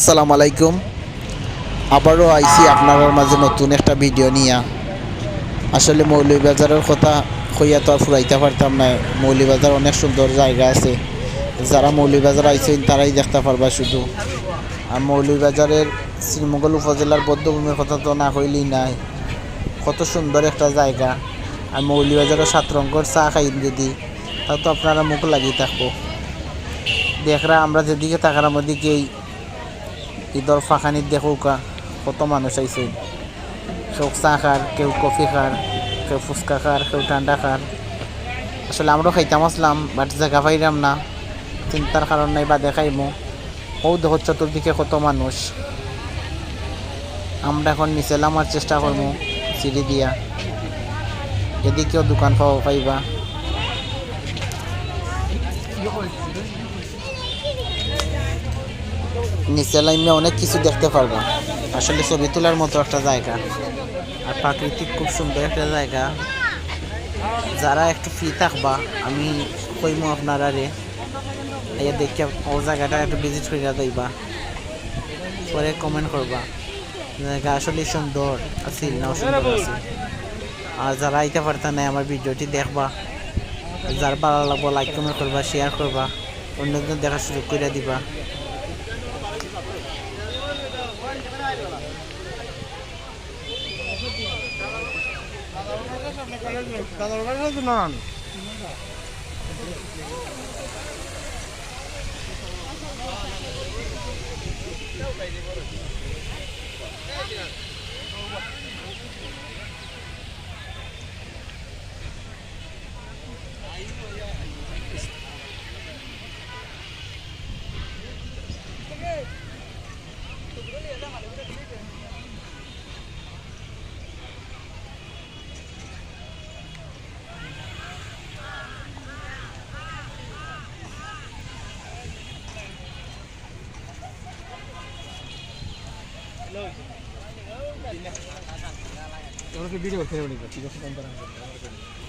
আসসালামু আলাইকুম। আবারও আইসি আপনার মাঝে নতুন একটা ভিডিও নিয়া। আসলে মৌলভীবাজারের কথা কইয়া তো আর ফুরাইতে পারতাম না। মৌলভীবাজার অনেক সুন্দর জায়গা আছে। যারা মৌলভীবাজার আইছেন তারাই দেখতে পারবা শুধু। আর মৌলভীবাজারের শ্রীমঙ্গল উপজেলার বদ্ধভূমির কথা তো না হইলেই নাই। কত সুন্দর একটা জায়গা। আর মৌলভীবাজারের সাত রঙের চা খাইন যদি তা তো আপনারা মুখ লাগিয়ে থাকব। দেখরা আমরা যেদিকে তাকার দিকেই ঈদর ফাঁকানিত দেখুকা কত মানুষ আইছে কেউ চা খার কেউ কফি খার কেউ ফুচকা খার কেউ ঠান্ডা খার আসলে আমরাও খাইতাম, আসলাম বাট জায়গা পাইলাম না। চিন্তার কারণ নাই বা দেখাইমো ও দেখো চতুর্দিকে কত মানুষ। আমরা এখন নিচে নামার চেষ্টা করব সিঁড়ি দিয়া। এদিকেও দোকান পাওয়া পাইবা। নিচে লাইমে অনেক কিছু দেখতে পারবা। আসলে ছবি তোলার মতো একটা জায়গা। আর প্রাকৃতিক খুব সুন্দর একটা জায়গা। যারা একটু ফ্রি থাকবা, আমি কইমো আপনারা রে। এই দেখে ও জায়গাটা একটু ভিজিট করিয়া যাইবা। পরে কমেন্ট করবা। জায়গা আসলে সুন্দর আছিল না সুন্দর আছে। আর যারা আইতে পারতা না আমার ভিডিওটি দেখবা। যার ভালো লাগবো লাইক কমেন্ট করবা শেয়ার করবা। অন্যজন দেখার সুযোগ করে দিবা। নন ভিডিও খেয়ে ঠিক আছে